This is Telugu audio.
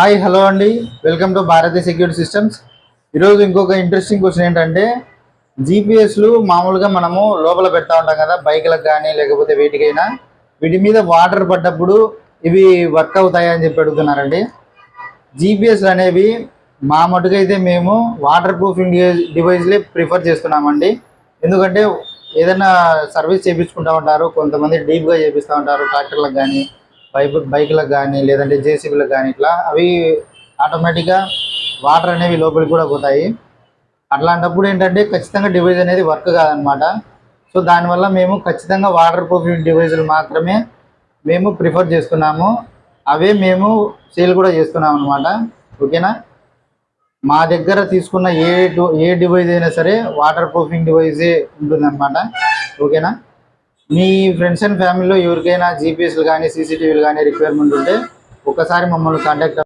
హాయ్ హలో అండి. Welcome to Bharatiya security systems. ఈరోజు ఇంకొక ఇంట్రెస్టింగ్ క్వశ్చన్ ఏంటంటే జీపీఎస్లు మామూలుగా మనము లోపల పెడతా ఉంటాం కదా బైక్లకు కానీ లేకపోతే వీటికైనా. వీటి మీద వాటర్ పడ్డప్పుడు ఇవి వర్క్ అవుతాయి అని చెప్పి అడుగుతున్నారండి. జీపీఎస్లు అనేవి మా మటుకైతే మేము వాటర్ ప్రూఫింగ్ డివైస్లే ప్రిఫర్ చేస్తున్నామండి. ఎందుకంటే ఏదైనా సర్వీస్ చేయించుకుంటూ ఉంటారు కొంతమంది డీప్గా చేపిస్తూ ఉంటారు ట్రాక్టర్లకు కానీ బైక్ బైక్లకు కానీ లేదంటే జేసీబీలకు కానీ ఇట్లా అవి ఆటోమేటిక్గా వాటర్ అనేవి లోపలికి కూడా పోతాయి. అట్లాంటప్పుడు ఏంటంటే ఖచ్చితంగా డివైజ్ అనేది వర్క్ కాదనమాట. సో దానివల్ల మేము ఖచ్చితంగా వాటర్ ప్రూఫింగ్ డివైజులు మాత్రమే మేము ప్రిఫర్ చేస్తున్నాము అవే మేము సేల్ కూడా చేస్తున్నాం అనమాట ఓకేనా? మా దగ్గర తీసుకున్న ఏ ఏ డివైజ్ అయినా సరే వాటర్ ప్రూఫింగ్ డివైజే ఉంటుందన్నమాట. ఓకేనా? మీ ఫ్రెండ్స్ అండ్ ఫ్యామిలీలో ఎవరికైనా జీపీఎస్లు కానీ సీసీటీవీలు కానీ రిక్వైర్మెంట్ ఉంటే ఒకసారి మమ్మల్ని కాంటాక్ట్